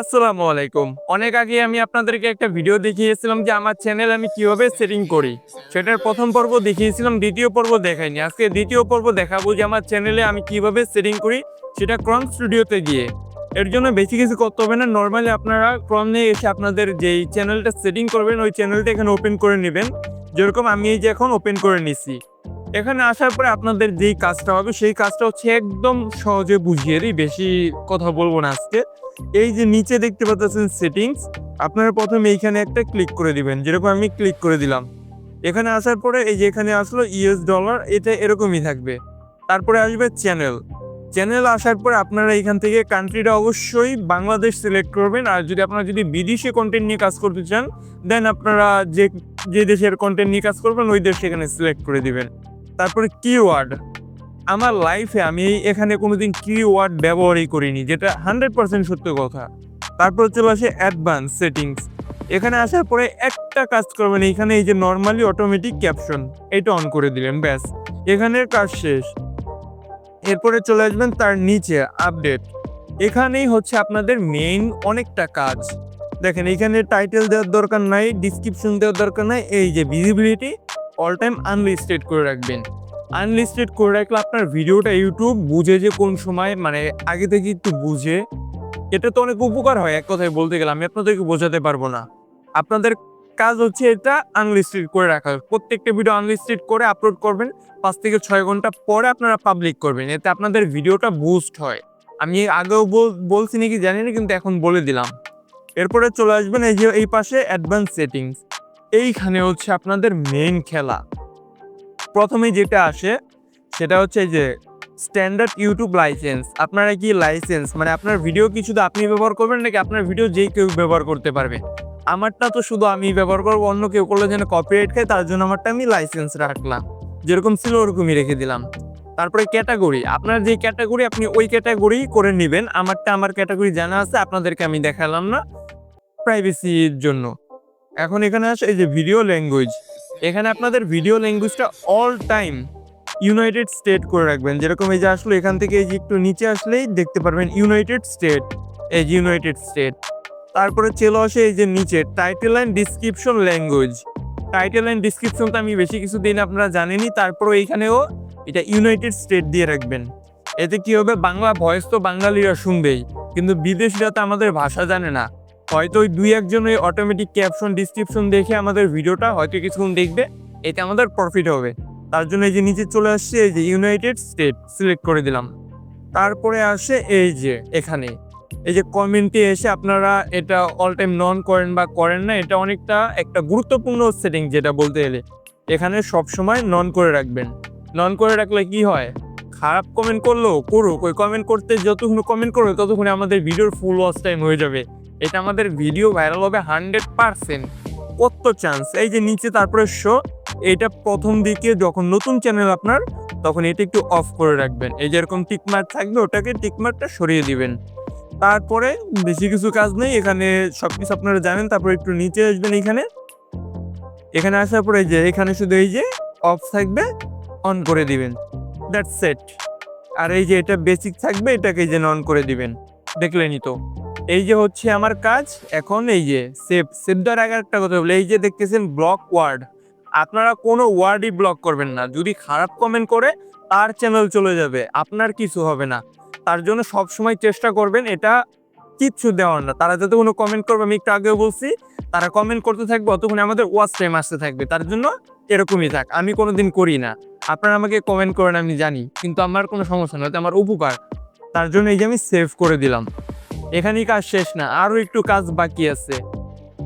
আসসালামু আলাইকুম। অনেক আগে আমি আপনাদেরকে একটা ভিডিও দেখিয়েছিলাম যে আমার চ্যানেল আমি কীভাবে সেটিং করি। সেটার প্রথম পর্ব দেখিয়েছিলাম, দ্বিতীয় পর্ব দেখাইনি। আজকে দ্বিতীয় পর্ব দেখাবো যে আমার চ্যানেলে আমি কীভাবে সেটিং করি, সেটা ক্রম স্টুডিওতে গিয়ে। এর জন্য বেশি কিছু করতে হবে না নর্মালি আপনারা ক্রম নিয়ে এসে আপনাদের যেই চ্যানেলটা সেটিং করবেন, ওই চ্যানেলটা এখানে ওপেন করে নেবেন। যেরকম আমি এই যে এখন ওপেন করে নিছি। এখানে আসার পরে আপনাদের যেই কাজটা হবে, সেই কাজটা হচ্ছে একদম সহজে বুঝিয়ে দিই, বেশি কথা বলব না আজকে। এই যে নিচে দেখতে পাচ্ছেন সেটিংস আপনারা প্রথমে এইখানে একটা ক্লিক করে দিবেন। যেরকম আমি ক্লিক করে দিলাম। এখানে আসার পরে এই যে এখানে আসলো ইউএস ডলার এটা এরকমই থাকবে। তারপরে আসবে চ্যানেল চ্যানেল আসার পরে আপনারা এখান থেকে কান্ট্রিটা অবশ্যই বাংলাদেশ সিলেক্ট করবেন। আর যদি আপনারা যদি বিদেশি কন্টেন্ট নিয়ে কাজ করতে চান দেন আপনারা যে যে দেশের কন্টেন্ট নিয়ে কাজ করবেন, ওই দেশ এখানে সিলেক্ট করে দিবেন। তারপরে কিওয়ার্ড আমার লাইফে আমি এখানে কোনোদিন কিওয়ার্ড ব্যবহারই করিনি, যেটা হান্ড্রেড পার্সেন্ট সত্য কথা। তারপর চলে আসে অ্যাডভান্স সেটিংস এখানে আসার পরে একটা কাজ করবেন এখানে এই যে নর্মালি অটোমেটিক ক্যাপশন এটা অন করে দিলেন, ব্যাস। এখানের কাজ শেষ। এরপরে চলে আসবেন তার নিচে আপডেট এখানেই হচ্ছে আপনাদের মেইন অনেকটা কাজ। দেখেন, এখানে টাইটেল দেওয়ার দরকার নাই ডিসক্রিপশন দেওয়ার দরকার নাই, এই যে ভিজিবিলিটি অল টাইম আনলিস্টেড করে রাখবেন। আনলিস্টেড করে রাখলে আপনার ভিডিওটা ইউটিউব বুঝে যে কোন সময় মানে আগে থেকে একটু বুঝে। এটা তো অনেক উপকার হয়, এক কথায় বলতে গেলে। আমি আপনাদেরকে বোঝাতে পারব না। আপনাদের কাজ হচ্ছে এটা আনলিস্টেড করে রাখা। প্রত্যেকটা ভিডিও আনলিস্টেড করে আপলোড করবেন। পাঁচ থেকে ছয় ঘণ্টা পরে আপনারা পাবলিক করবেন। এতে আপনাদের ভিডিওটা বুস্ট হয়। আমি আগেও বল- বলছি নাকি জানি না, কিন্তু এখন বলে দিলাম। এরপরে চলে আসবেন এই যে, এই পাশে অ্যাডভান্স সেটিংস এইখানে হচ্ছে আপনাদের মেইন খেলা। প্রথমে যেটা আসে, সেটা হচ্ছে যে স্ট্যান্ডার্ড ইউটিউব লাইসেন্স আপনারা কি লাইসেন্স মানে আপনার ভিডিও কি শুধু আপনি ব্যবহার করবেন নাকি আপনার ভিডিও যেই কেউ ব্যবহার করতে পারবে? আমারটা তো শুধু আমি ব্যবহার করব, অন্য কেউ করলে যেন কপিরাইট খায়, তার জন্য আমারটা আমি লাইসেন্স রাখলাম। যেরকম ছিল ওরকমই রেখে দিলাম। তারপরে ক্যাটাগরি আপনার যে ক্যাটাগরি আপনি ওই ক্যাটাগরি করে নেবেন। আমারটা আমার ক্যাটাগরি জানা আছে, আপনাদেরকে আমি দেখালাম না প্রাইভেসির জন্য। এখন এখানে আসে এই যে ভিডিও ল্যাঙ্গুয়েজ এখানে আপনাদের ভিডিও ল্যাঙ্গুয়েজটা অল টাইম ইউনাইটেড স্টেট করে রাখবেন। যেরকম এই যে আসলে, এখান থেকে এই যে একটু নিচে আসলেই দেখতে পারবেন ইউনাইটেড স্টেট এই যে ইউনাইটেড স্টেট তারপরে চলে আসে এই যে নিচে title and description language title and description তো আমি বেশি কিছু দিন আপনারা জানেনই তারপরে এইখানেও এটা ইউনাইটেড স্টেট দিয়ে রাখবেন। এতে কি হবে? বাংলা ভয়েস তো বাঙালিরা শুনবেই। কিন্তু বিদেশিরা তো আমাদের ভাষা জানে না। হয়তো ওই দুই একজন ওই অটোমেটিক ক্যাপশন ডিসক্রিপশন দেখে আমাদের ভিডিওটা হয়তো কিছুক্ষণ দেখবে, এতে আমাদের প্রফিট হবে। তার জন্য এই যে নিচে চলে আসছে, এই যে ইউনাইটেড স্টেট সিলেক্ট করে দিলাম। তারপরে আসে এই যে এখানে। এই যে কমেন্টে এসে আপনারা এটা অল টাইম নন করেন বা করেন না, এটা অনেকটা একটা গুরুত্বপূর্ণ সেটিং যেটা বলতে গেলে। এখানে সব সময় নন করে রাখবেন। নন করে রাখলে কি হয়? খারাপ কমেন্ট করলেও করুক। ওই কমেন্ট করতে যতক্ষণ কমেন্ট করবে, ততক্ষণে আমাদের ভিডিওর ফুল ওয়াচ টাইম হয়ে যাবে। এটা আমাদের ভিডিও ভাইরাল হবে হান্ড্রেড পার্সেন্ট কত চান্স এই যে নিচে তারপরে শো এটা প্রথম দিকে যখন নতুন চ্যানেল আপনার, তখন এটা একটু অফ করে রাখবেন। এই যেরকম টিকমার্ক থাকবে, ওটাকে টিকমার্কটা সরিয়ে দিবেন। তারপরে বেশি কিছু কাজ নেই, এখানে সব কিছু আপনারা জানেন, তারপরে একটু নিচে আসবেন এখানে। এখানে আসার পরে যে, এখানে শুধু এই যে অফ থাকবে অন করে দিবেন। দ্যাট সেট আর এই যে এটা বেসিক থাকবে, এটাকে যে নন করে দিবেন। দেখলেনই তো। এই যে হচ্ছে আমার কাজ, এখন এই যে সেভ সেভ দেওয়ার আগে একটা কথা বলে। এই যে দেখতেছেন ব্লক ওয়ার্ড আপনারা কোনো ওয়ার্ডই ব্লক করবেন না। যদি খারাপ কমেন্ট করে, তার চ্যানেল চলে যাবে। আপনার কিছু হবে না। তার জন্য সব সময় চেষ্টা করবেন এটা কিচ্ছু দেওয়ার না। তারা যাতে কোনো কমেন্ট করবে, আমি একটু আগেও বলছি তারা কমেন্ট করতে থাকবে অতক্ষণ আমাদের ওয়াচ টাইম আসতে থাকবে। তার জন্য এরকমই থাক, আমি কোনোদিন করি না। আপনারা আমাকে কমেন্ট করেন, আমি জানি, কিন্তু আমার কোনো সমস্যা এটা আমার উপকার। তার জন্য এই যে আমি সেভ করে দিলাম। এখানেই কাজ শেষ না, আরও একটু কাজ বাকি আছে।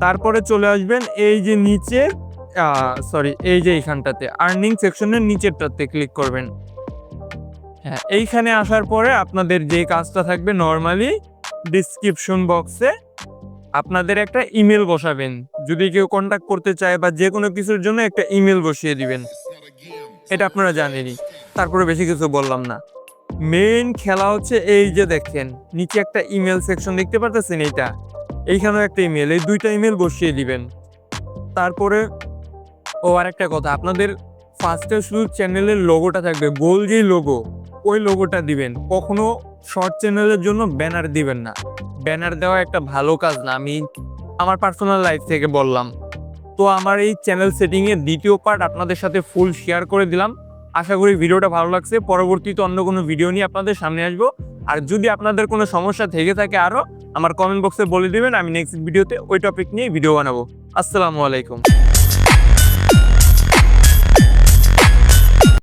তারপরে চলে আসবেন এই যে নিচে সরি এই যে এইখানটাতে আর্নিং সেকশনের নিচেরটাতে ক্লিক করবেন। হ্যাঁ এইখানে আসার পরে আপনাদের যে কাজটা থাকবে নর্মালি ডিসক্রিপশন বক্সে আপনাদের একটা ইমেল বসাবেন। যদি কেউ কন্ট্যাক্ট করতে চায় বা যে কোনো কিছুর জন্য একটা ইমেল বসিয়ে দিবেন। এটা আপনারা জানেনই। তারপরে বেশি কিছু বললাম না। মেইন খেলা হচ্ছে এই যে দেখেন, নিচে একটা ইমেল সেকশন দেখতে পারতেছেন এইটা? এইখানেও একটা ইমেল এই দুইটা ইমেল বসিয়ে দিবেন। তারপরে, ও আর একটা কথা, আপনাদের ফার্স্টে শুধু চ্যানেলের লোগোটা থাকবে। গোল যেই লোগো ওই লোগোটা দিবেন। কখনো শর্ট চ্যানেলের জন্য ব্যানার দিবেন না। ব্যানার দেওয়া একটা ভালো কাজ না, আমি আমার পার্সোনাল লাইফ থেকে বললাম। তো আমার এই চ্যানেল সেটিংয়ের দ্বিতীয় পার্ট আপনাদের সাথে ফুল শেয়ার করে দিলাম। আশা করি ভিডিওটা ভালো লাগছে। পরবর্তীতে অন্য কোনো ভিডিও নিয়ে আপনাদের সামনে আসব। আর যদি আপনাদের কোনো সমস্যা থেকে থাকে আরও আমার কমেন্ট বক্সে বলে দিবেন, আমি নেক্সট ভিডিওতে ওই টপিক নিয়ে ভিডিও বানাবো। আসসালামু আলাইকুম।